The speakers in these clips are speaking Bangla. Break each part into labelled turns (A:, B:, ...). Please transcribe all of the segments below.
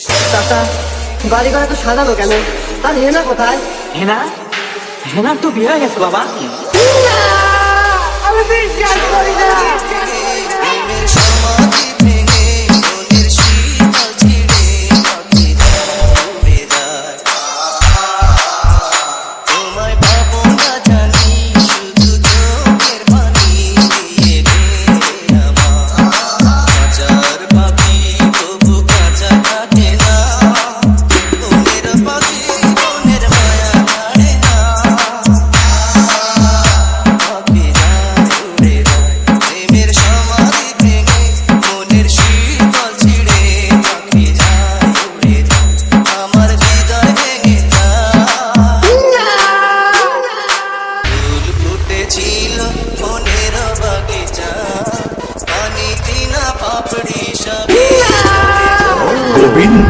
A: চাচা
B: বাড়ি ঘরে তো সাজানো কেন? তার হেনা কোথায়?
C: হেনা? হেনার তো বিয়ে হয়ে গেছে বাবা।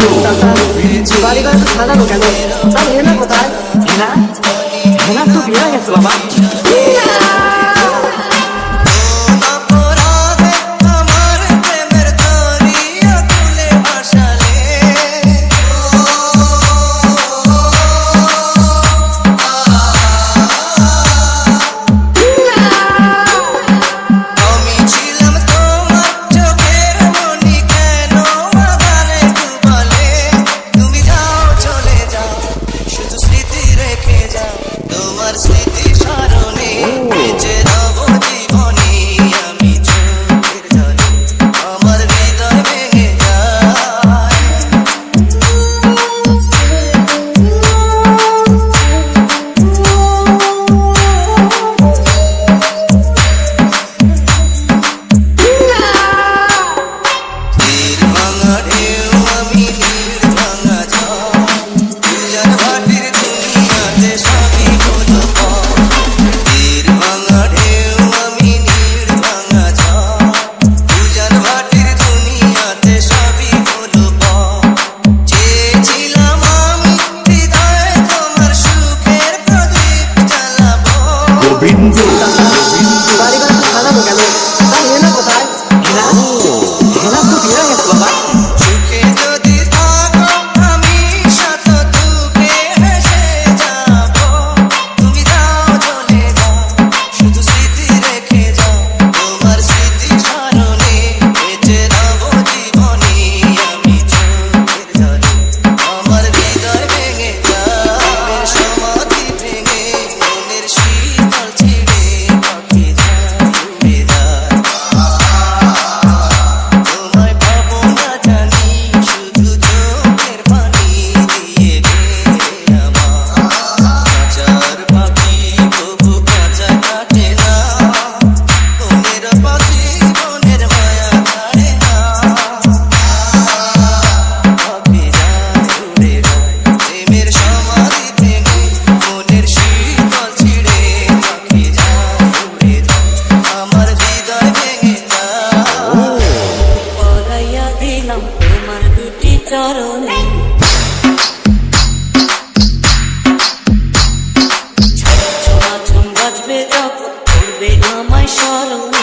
B: 그
A: 주발이가 해서 다 나오잖
B: 아.
A: 난
B: 해나 보 다.
A: 해
C: 나?
A: 해나 또 미안했 어, 봐 봐.
D: my short